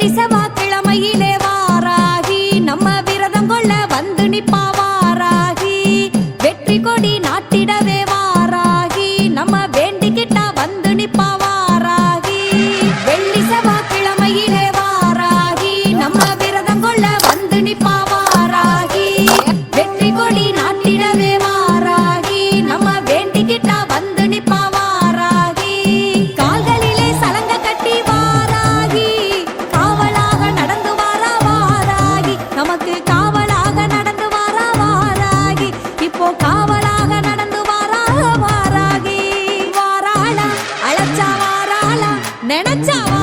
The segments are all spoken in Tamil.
வெள்ளி செவ்வாய்க்கிழமையிலே வாராகி நம்ம விரதம் கொள்ள வந்து நிப்பாவா? நினைச்சாவா?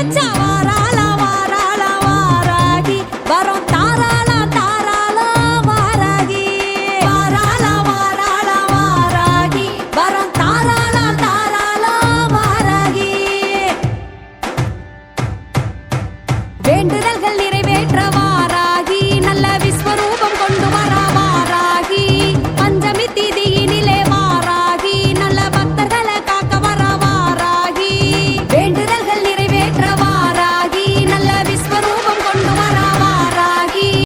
உழைச்சா வாராளா